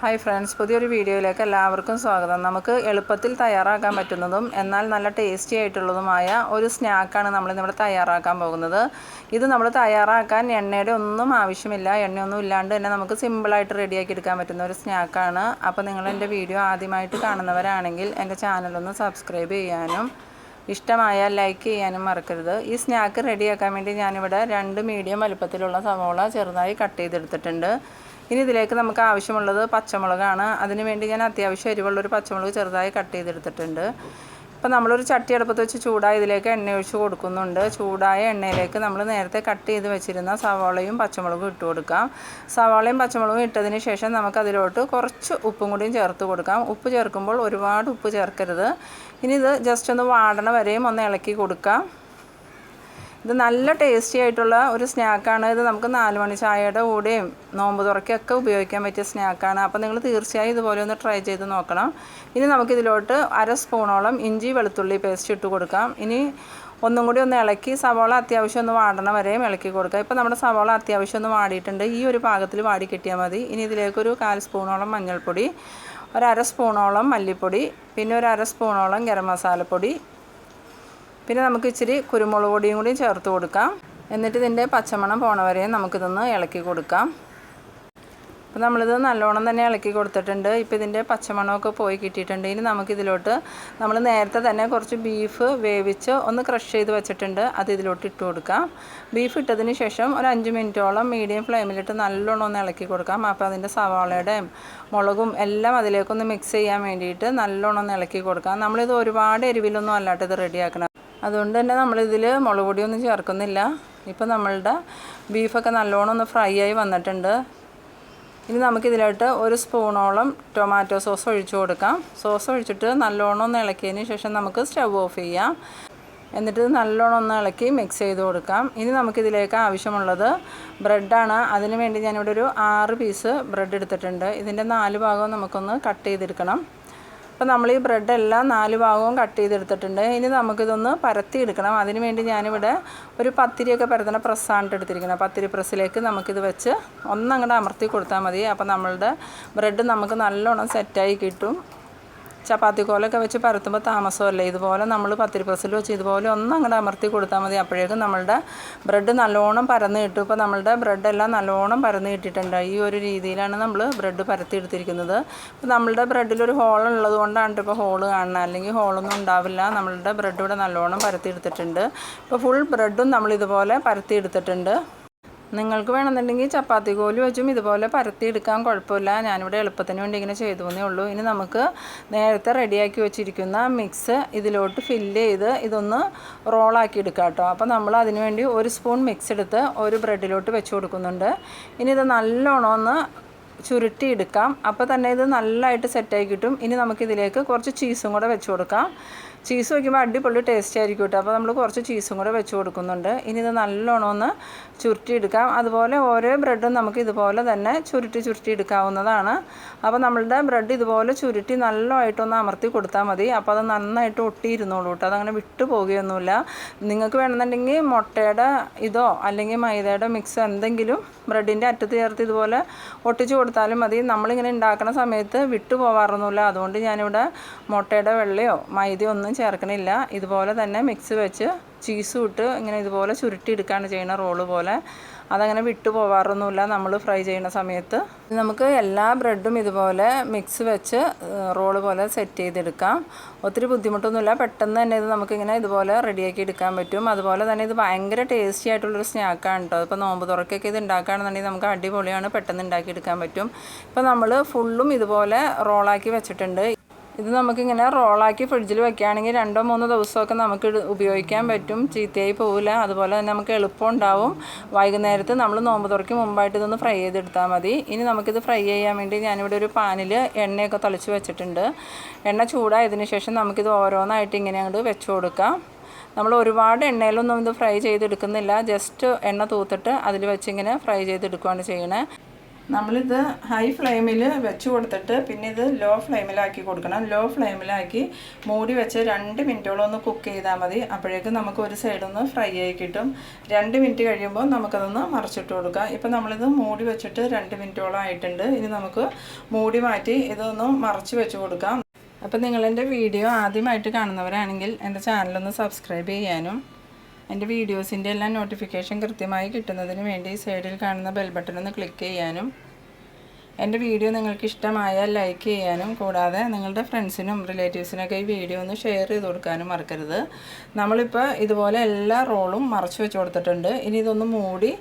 Hi friends പുതിയൊരു വീഡിയോയിലേക്ക് എല്ലാവർക്കും സ്വാഗതം. നമുക്ക് എളുപ്പത്തിൽ തയ്യാറാക്കാൻ പറ്റുന്നതും എന്നാൽ നല്ല ടേസ്റ്റി ആയിട്ടുള്ളതുമായ ഒരു സ്നാക്കാണ് നമ്മൾ ഇവിടെ തയ്യാറാക്കാൻ പോകുന്നത്. ഇത് നമ്മൾ തയ്യാറാക്കാൻ എണ്ണയുടെ ഒന്നും ആവശ്യമില്ല. എണ്ണയൊന്നും ഇല്ലാണ്ട് തന്നെ നമുക്ക് സിമ്പിളായിട്ട് റെഡിയാക്കി എടുക്കാൻ പറ്റുന്ന ഒരു സ്നാക്കാണ്. അപ്പോൾ നിങ്ങൾ എന്റെ വീഡിയോ ആദ്യമായിട്ട് കാണുന്നവരാണെങ്കിൽ എന്റെ ചാനലൊന്ന് സബ്സ്ക്രൈബ് ചെയ്യാനും ഇഷ്ടമായാൽ ലൈക്ക് ചെയ്യാനും മറക്കരുത്. ഈ സ്നാക്ക് റെഡിയാക്കാൻ വേണ്ടി ഞാനിവിടെ രണ്ട് മീഡിയം വലുപ്പത്തിലുള്ള സവോള ചെറുതായി കട്ട് ചെയ്തെടുത്തിട്ടുണ്ട്. ഇനി ഇതിലേക്ക് നമുക്ക് ആവശ്യമുള്ളത് പച്ചമുളകാണ്. അതിനുവേണ്ടി ഞാൻ അത്യാവശ്യം എരിവുള്ളൊരു പച്ചമുളക് ചെറുതായി കട്ട് ചെയ്തെടുത്തിട്ടുണ്ട്. ഇപ്പം നമ്മളൊരു ചട്ടി അടുപ്പത്ത് വെച്ച് ചൂടായ ഇതിലേക്ക് എണ്ണ ഒഴിച്ച് കൊടുക്കുന്നുണ്ട്. ചൂടായ എണ്ണയിലേക്ക് നമ്മൾ നേരത്തെ കട്ട് ചെയ്ത് വെച്ചിരുന്ന സവാളയും പച്ചമുളകും ഇട്ട് കൊടുക്കാം. സവാളയും പച്ചമുളകും ഇട്ടതിന് ശേഷം നമുക്കതിലോട്ട് കുറച്ച് ഉപ്പും കൂടിയും ചേർത്ത് കൊടുക്കാം. ഉപ്പ് ചേർക്കുമ്പോൾ ഒരുപാട് ഉപ്പ് ചേർക്കരുത്. ഇനി ഇത് ജസ്റ്റ് ഒന്ന് വാടണ വരെയും ഒന്ന് ഇളക്കി കൊടുക്കാം. ഇത് നല്ല ടേസ്റ്റി ആയിട്ടുള്ള ഒരു സ്നാക്കാണ് ഇത് നമുക്ക് നാല് മണി ചായയുടെ കൂടെയും നോമ്പ് തുറക്കൊക്കെ ഉപയോഗിക്കാൻ പറ്റിയ സ്നാക്കാണ് അപ്പോൾ നിങ്ങൾ തീർച്ചയായും ഇതുപോലെ ഒന്ന് ട്രൈ ചെയ്ത് നോക്കണം. ഇനി നമുക്കിതിലോട്ട് അര സ്പൂണോളം ഇഞ്ചി വെളുത്തുള്ളി പേസ്റ്റ് ഇട്ട് കൊടുക്കാം. ഇനി ഒന്നും കൂടി ഒന്ന് ഇളക്കി സവാള അത്യാവശ്യം ഒന്ന് വാടണ വരെയും ഇളക്കി കൊടുക്കുക ഇപ്പോൾ നമ്മുടെ സവാള അത്യാവശ്യം ഒന്ന് വാടിയിട്ടുണ്ട്. ഈ ഒരു പാകത്തിൽ വാടി കിട്ടിയാൽ മതി. ഇനി ഇതിലേക്കൊരു കാൽ സ്പൂണോളം മഞ്ഞൾപ്പൊടി ഒരു അര സ്പൂണോളം മല്ലിപ്പൊടി പിന്നെ ഒരു അര സ്പൂണോളം ഗരം മസാലപ്പൊടി പിന്നെ നമുക്ക് ഇച്ചിരി കുരുമുളക് പൊടിയും കൂടി ചേർത്ത് കൊടുക്കാം. എന്നിട്ട് ഇതിന്റെ പച്ചമണം പോണ വരെയും നമുക്കിതൊന്ന് ഇളക്കി കൊടുക്കാം. അപ്പോൾ നമ്മളിത് നല്ലോണം തന്നെ ഇളക്കി കൊടുത്തിട്ടുണ്ട്. ഇപ്പോൾ ഇതിന്റെ പച്ചമണമൊക്കെ പോയി കിട്ടിയിട്ടുണ്ട്. ഇനി നമുക്കിതിലോട്ട് നമ്മൾ നേരത്തെ തന്നെ കുറച്ച് ബീഫ് വേവിച്ച് ഒന്ന് ക്രഷ് ചെയ്ത് വെച്ചിട്ടുണ്ട്. അത് ഇതിലോട്ട് ഇട്ട് കൊടുക്കാം. ബീഫ് ഇട്ടതിന് ശേഷം ഒരു അഞ്ച് മിനിറ്റോളം മീഡിയം ഫ്ലെയിമിലിട്ട് നല്ലോണം ഒന്ന് ഇളക്കി കൊടുക്കാം. അപ്പോൾ അതിന്റെ സവാളയുടെയും മുളകും എല്ലാം അതിലേക്കൊന്ന് മിക്സ് ചെയ്യാൻ വേണ്ടിയിട്ട് നല്ലോണം ഒന്ന് ഇളക്കി കൊടുക്കാം. നമ്മളിത് ഒരുപാട് എരിവിലൊന്നും അല്ലാട്ട് ഇത് റെഡിയാക്കണം അതുകൊണ്ട് തന്നെ നമ്മളിതിൽ മുളക് പൊടിയൊന്നും ചേർക്കുന്നില്ല. ഇപ്പോൾ നമ്മളുടെ ബീഫൊക്കെ നല്ലോണം ഒന്ന് ഫ്രൈ ആയി വന്നിട്ടുണ്ട്. ഇനി നമുക്കിതിലോട്ട് ഒരു സ്പൂണോളം ടൊമാറ്റോ സോസ് ഒഴിച്ചു കൊടുക്കാം. സോസ് ഒഴിച്ചിട്ട് നല്ലോണം ഒന്ന് ഇളക്കിയതിന് ശേഷം നമുക്ക് സ്റ്റവ് ഓഫ് ചെയ്യാം. എന്നിട്ട് നല്ലോണം ഒന്ന് ഇളക്കി മിക്സ് ചെയ്ത് കൊടുക്കാം. ഇനി നമുക്കിതിലേക്ക് ആവശ്യമുള്ളത് ബ്രെഡാണ്. അതിന് വേണ്ടി ഞാനിവിടെ ഒരു ആറ് പീസ് ബ്രെഡ് എടുത്തിട്ടുണ്ട്. ഇതിന്റെ നാല് ഭാഗവും നമുക്കൊന്ന് കട്ട് ചെയ്തെടുക്കണം. അപ്പോൾ നമ്മൾ ഈ ബ്രെഡ് എല്ലാം നാല് ഭാഗവും കട്ട് ചെയ്തെടുത്തിട്ടുണ്ട്. ഇനി നമുക്കിതൊന്ന് പരത്തി എടുക്കണം അതിന് വേണ്ടി ഞാനിവിടെ ഒരു പത്തിരിയൊക്കെ പരത്തണ പ്രസ്സാണ് എടുത്തിരിക്കുന്നത്. പത്തിരി പ്രസ്സിലേക്ക് നമുക്കിത് വെച്ച് ഒന്നങ്ങോട്ട് അമർത്തി കൊടുത്താൽ മതി. അപ്പോൾ നമ്മളുടെ ബ്രെഡ് നമുക്ക് നല്ലോണം സെറ്റായി കിട്ടും. ചപ്പാത്തി കോലൊക്കെ വെച്ച് പരത്തുമ്പോൾ താമസമല്ലേ? ഇതുപോലെ നമ്മൾ പത്തിരി പ്രസ്സിൽ വെച്ച് ഇതുപോലെ ഒന്ന് അങ്ങോട്ട് അമർത്തി കൊടുത്താൽ മതി. അപ്പോഴേക്കും നമ്മളുടെ ബ്രെഡ് നല്ലോണം പരന്ന് കിട്ടും. ഇപ്പോൾ നമ്മളുടെ ബ്രെഡെല്ലാം നല്ലോണം പരന്ന് കിട്ടിയിട്ടുണ്ട്. ഈ ഒരു രീതിയിലാണ് നമ്മൾ ബ്രെഡ് പരത്തി എടുത്തിരിക്കുന്നത്. ഇപ്പോൾ നമ്മളുടെ ബ്രെഡിലൊരു ഹോൾ ഉള്ളത് കൊണ്ടാണ് ഇപ്പോൾ ഹോൾ കാണുന്നത്. അല്ലെങ്കിൽ ഹോളൊന്നും ഉണ്ടാവില്ല. നമ്മളുടെ ബ്രെഡ് ഇവിടെ നല്ലോണം പരത്തി എടുത്തിട്ടുണ്ട്. ഇപ്പോൾ ഫുൾ ബ്രെഡും നമ്മൾ ഇതുപോലെ പരത്തി എടുത്തിട്ടുണ്ട്. നിങ്ങൾക്ക് വേണമെന്നുണ്ടെങ്കിൽ ചപ്പാത്തി കോൽ വെച്ചും ഇതുപോലെ പരത്തിയെടുക്കാൻ കുഴപ്പമില്ല. ഞാനിവിടെ എളുപ്പത്തിന് വേണ്ടി ഇങ്ങനെ ചെയ്തു എന്നേ ഉള്ളൂ. ഇനി നമുക്ക് നേരത്തെ റെഡിയാക്കി വെച്ചിരിക്കുന്ന മിക്സ് ഇതിലോട്ട് ഫില്ല് ചെയ്ത് ഇതൊന്ന് റോളാക്കി എടുക്കാം കേട്ടോ. അപ്പോൾ നമ്മൾ അതിനുവേണ്ടി ഒരു സ്പൂൺ മിക്സ് എടുത്ത് ഒരു ബ്രെഡിലോട്ട് വെച്ച് കൊടുക്കുന്നുണ്ട്. ഇനി ഇത് നല്ലോണം ഒന്ന് ചുരുട്ടിയെടുക്കാം. അപ്പോൾ തന്നെ ഇത് നല്ലതായിട്ട് സെറ്റായി കിട്ടും. ഇനി നമുക്കിതിലേക്ക് കുറച്ച് ചീസും കൂടെ വെച്ച് കൊടുക്കാം. ചീസ് വയ്ക്കുമ്പോൾ അടിപൊളി ടേസ്റ്റ് ആയിരിക്കും കേട്ടോ. അപ്പോൾ നമ്മൾ കുറച്ച് ചീസും കൂടെ വെച്ച് കൊടുക്കുന്നുണ്ട്. ഇനി ഇത് നല്ലോണം ഒന്ന് ചുരുട്ടിയെടുക്കാം. അതുപോലെ ഓരോ ബ്രെഡും നമുക്ക് ഇതുപോലെ തന്നെ ചുരുട്ടി ചുരുട്ടി എടുക്കാവുന്നതാണ്. അപ്പോൾ നമ്മളുടെ ബ്രെഡ് ഇതുപോലെ ചുരുട്ടി നല്ലതായിട്ടൊന്ന് അമർത്തി കൊടുത്താൽ മതി. അപ്പോൾ അത് നന്നായിട്ട് ഒട്ടിയിരുന്നോളൂ കേട്ടോ. അതങ്ങനെ വിട്ടു പോകുകയൊന്നുമില്ല. നിങ്ങൾക്ക് വേണമെന്നുണ്ടെങ്കിൽ മുട്ടയുടെ ഇതോ അല്ലെങ്കിൽ മൈദയുടെ മിക്സോ എന്തെങ്കിലും ബ്രെഡിന്റെ അറ്റത്ത് ചേർത്ത് ഇതുപോലെ ഒട്ടിച്ച് കൊടുത്താലും മതി. നമ്മളിങ്ങനെ ഉണ്ടാക്കുന്ന സമയത്ത് വിട്ടു പോവാറൊന്നുമില്ല. അതുകൊണ്ട് ഞാനിവിടെ മുട്ടയുടെ വെള്ളയോ മൈദയോ ഒന്നും ചേർക്കണില്ല. ഇതുപോലെ തന്നെ മിക്സ് വെച്ച് ചീസും ഇട്ട് ഇങ്ങനെ ഇതുപോലെ ചുരുട്ടി ചുരുട്ടിയെടുക്കുകയാണ് ചെയ്യുന്ന റോൾ പോലെ. അതങ്ങനെ വിട്ടു പോവാറൊന്നുമില്ല. നമ്മൾ ഫ്രൈ ചെയ്യുന്ന സമയത്ത് നമുക്ക് എല്ലാ ബ്രെഡും ഇതുപോലെ മിക്സ് വെച്ച് റോൾ പോലെ സെറ്റ് ചെയ്തെടുക്കാം. ഒത്തിരി ബുദ്ധിമുട്ടൊന്നുമില്ല. പെട്ടെന്ന് തന്നെ ഇത് നമുക്കിങ്ങനെ ഇതുപോലെ റെഡിയാക്കി എടുക്കാൻ പറ്റും. അതുപോലെ തന്നെ ഇത് ഭയങ്കര ടേസ്റ്റി ആയിട്ടുള്ളൊരു സ്നാക്കാണ് കേട്ടോ ഇപ്പോൾ നോമ്പ് തുറക്കൊക്കെ ഇത് ഉണ്ടാക്കുകയാണെന്നുണ്ടെങ്കിൽ നമുക്ക് അടിപൊളിയാണ്. പെട്ടെന്ന് ഉണ്ടാക്കി എടുക്കാൻ പറ്റും ഇപ്പോൾ നമ്മൾ ഫുള്ളും ഇതുപോലെ റോളാക്കി വെച്ചിട്ടുണ്ട്. ഇത് നമുക്കിങ്ങനെ റോളാക്കി ഫ്രിഡ്ജിൽ വെക്കുകയാണെങ്കിൽ രണ്ടോ മൂന്നോ ദിവസമൊക്കെ നമുക്ക് ഉപയോഗിക്കാൻ പറ്റും. ചീത്തയായി പോവില്ല. അതുപോലെ തന്നെ നമുക്ക് എളുപ്പം ഉണ്ടാവും. വൈകുന്നേരത്ത് നമ്മൾ നോമ്പ് തുറക്കി മുമ്പായിട്ട് ഇതൊന്ന് ഫ്രൈ ചെയ്തെടുത്താൽ മതി. ഇനി നമുക്കിത് ഫ്രൈ ചെയ്യാൻ വേണ്ടി ഞാനിവിടെ ഒരു പാനിൽ എണ്ണയൊക്കെ തളിച്ച് വെച്ചിട്ടുണ്ട്. എണ്ണ ചൂടായതിനു ശേഷം നമുക്കിത് ഓരോന്നായിട്ട് ഇങ്ങനെ അങ്ങോട്ട് വെച്ച് കൊടുക്കാം. നമ്മൾ ഒരുപാട് എണ്ണയിലൊന്നും ഇത് ഫ്രൈ ചെയ്തെടുക്കുന്നില്ല. ജസ്റ്റ് എണ്ണ തൂത്തിട്ട് അതിൽ വെച്ചിങ്ങനെ ഫ്രൈ ചെയ്തെടുക്കുകയാണ് ചെയ്യണേ. നമ്മളിത് ഹൈ ഫ്ലെയിമിൽ വെച്ച് കൊടുത്തിട്ട് പിന്നെ ഇത് ലോ ഫ്ലെയിമിലാക്കി കൊടുക്കണം. ലോ ഫ്ലെയിമിലാക്കി മൂടി വെച്ച് രണ്ട് മിനിറ്റോളം ഒന്ന് കുക്ക് ചെയ്താൽ മതി. അപ്പോഴേക്കും നമുക്ക് ഒരു സൈഡൊന്ന് ഫ്രൈ ആയി കിട്ടും. രണ്ട് മിനിറ്റ് കഴിയുമ്പോൾ നമുക്കതൊന്ന് മറിച്ചിട്ട് കൊടുക്കാം. ഇപ്പം നമ്മളിത് മൂടി വെച്ചിട്ട് രണ്ട് മിനിറ്റോളം ആയിട്ടുണ്ട്. ഇനി നമുക്ക് മൂടി മാറ്റി ഇതൊന്ന് മറച്ച് വെച്ച് കൊടുക്കാം. അപ്പം നിങ്ങളെന്റെ വീഡിയോ ആദ്യമായിട്ട് കാണുന്നവരാണെങ്കിൽ എന്റെ ചാനലൊന്ന് സബ്സ്ക്രൈബ് ചെയ്യാനും എന്റെ വീഡിയോസിന്റെ എല്ലാം നോട്ടിഫിക്കേഷൻ കൃത്യമായി കിട്ടുന്നതിന് വേണ്ടി സൈഡിൽ കാണുന്ന ബെൽ ബട്ടൺ ഒന്ന് ക്ലിക്ക് ചെയ്യാനും എന്റെ വീഡിയോ നിങ്ങൾക്ക് ഇഷ്ടമായാൽ ലൈക്ക് ചെയ്യാനും കൂടാതെ നിങ്ങളുടെ ഫ്രണ്ട്സിനും റിലേറ്റീവ്സിനൊക്കെ ഈ വീഡിയോ ഒന്ന് ഷെയർ ചെയ്ത് കൊടുക്കാനും മറക്കരുത്. നമ്മളിപ്പോൾ ഇതുപോലെ എല്ലാ റോളും മറച്ച് വെച്ച് കൊടുത്തിട്ടുണ്ട്. ഇനി ഇതൊന്ന് മൂടി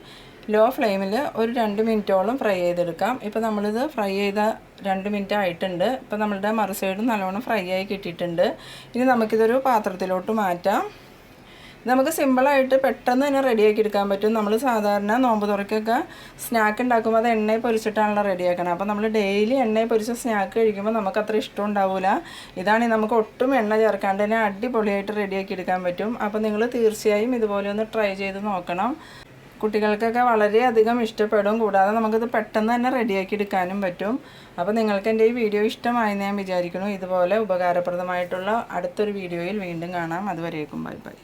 ലോ ഫ്ലെയിമിൽ ഒരു രണ്ട് മിനിറ്റോളം ഫ്രൈ ചെയ്തെടുക്കാം. ഇപ്പോൾ നമ്മളിത് ഫ്രൈ ചെയ്ത രണ്ട് മിനിറ്റ് ആയിട്ടുണ്ട്. ഇപ്പോൾ നമ്മളുടെ മറു സൈഡും നല്ലോണം ഫ്രൈ ആയി കിട്ടിയിട്ടുണ്ട്. ഇനി നമുക്കിതൊരു പാത്രത്തിലോട്ട് മാറ്റാം. നമുക്ക് സിമ്പിളായിട്ട് പെട്ടെന്ന് തന്നെ റെഡിയാക്കി എടുക്കാൻ പറ്റും. നമ്മൾ സാധാരണ നോമ്പ് തുറക്കൊക്കെ സ്നാക്ക് ഉണ്ടാക്കുമ്പോൾ അത് എണ്ണയിൽ പൊരിച്ചിട്ടാണല്ലോ റെഡിയാക്കണം അപ്പോൾ നമ്മൾ ഡെയിലി എണ്ണയിൽ പൊരിച്ച സ്നാക്ക് കഴിക്കുമ്പോൾ നമുക്ക് അത്ര ഇഷ്ടം ഉണ്ടാവില്ല ഇതാണെങ്കിൽ നമുക്ക് ഒട്ടും എണ്ണ ചേർക്കാണ്ട് തന്നെ അടിപൊളിയായിട്ട് റെഡിയാക്കി എടുക്കാൻ പറ്റും. അപ്പോൾ നിങ്ങൾ തീർച്ചയായും ഇതുപോലെ ഒന്ന് ട്രൈ ചെയ്ത് നോക്കണം. കുട്ടികൾക്കൊക്കെ വളരെയധികം ഇഷ്ടപ്പെടും. കൂടാതെ നമുക്കിത് പെട്ടെന്ന് തന്നെ റെഡിയാക്കി എടുക്കാനും പറ്റും. അപ്പോൾ നിങ്ങൾക്ക് എന്റെ ഈ വീഡിയോ ഇഷ്ടമായെന്ന് ഞാൻ വിചാരിക്കുന്നു. ഇതുപോലെ ഉപകാരപ്രദമായിട്ടുള്ള അടുത്തൊരു വീഡിയോയിൽ വീണ്ടും കാണാം. അതുവരേക്കും ബൈ ബൈ.